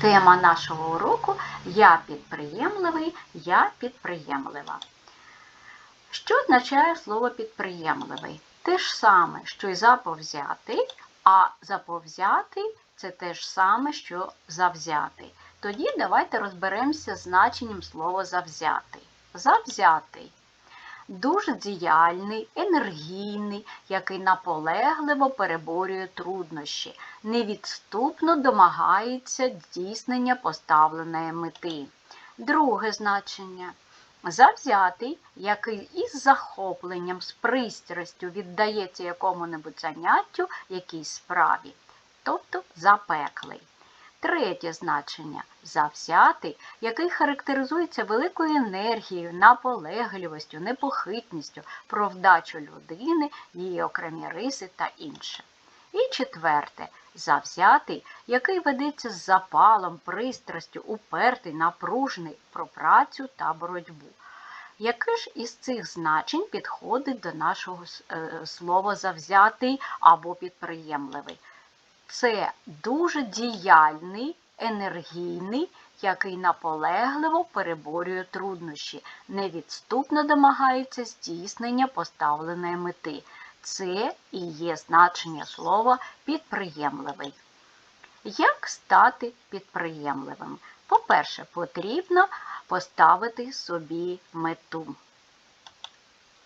Тема нашого уроку Я підприємливий, я підприємлива. Що означає слово підприємливий? Те ж саме, що й заповзятий, а заповзятий це те ж саме, що завзятий. Тоді давайте розберемося значенням слова завзятий. Завзятий дуже діяльний, енергійний, який наполегливо переборює труднощі, невідступно домагається здійснення поставленої мети. Друге значення. Завзятий, який із захопленням, з пристрастю віддається якому-небудь заняттю, якійсь справі, тобто запеклий. Третє значення завзятий, який характеризується великою енергією, наполегливістю, непохитністю, про вдачу людини, її окремі риси та інше. І четверте завзятий, який ведеться з запалом, пристрастю, упертий, напружений про працю та боротьбу. Яке ж із цих значень підходить до нашого е, слова завзятий або підприємливий? Це дуже діяльний, енергійний, який наполегливо переборює труднощі, невідступно домагається здійснення поставленої мети. Це і є значення слова підприємливий. Як стати підприємливим? По-перше, потрібно поставити собі мету.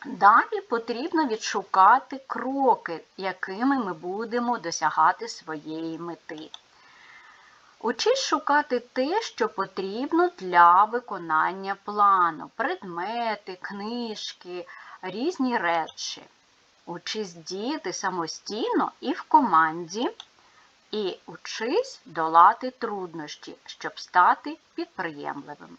Далі потрібно відшукати кроки, якими ми будемо досягати своєї мети. Учись шукати те, що потрібно для виконання плану, предмети, книжки, різні речі. Учись діяти самостійно і в команді, і учись долати труднощі, щоб стати підприємливим.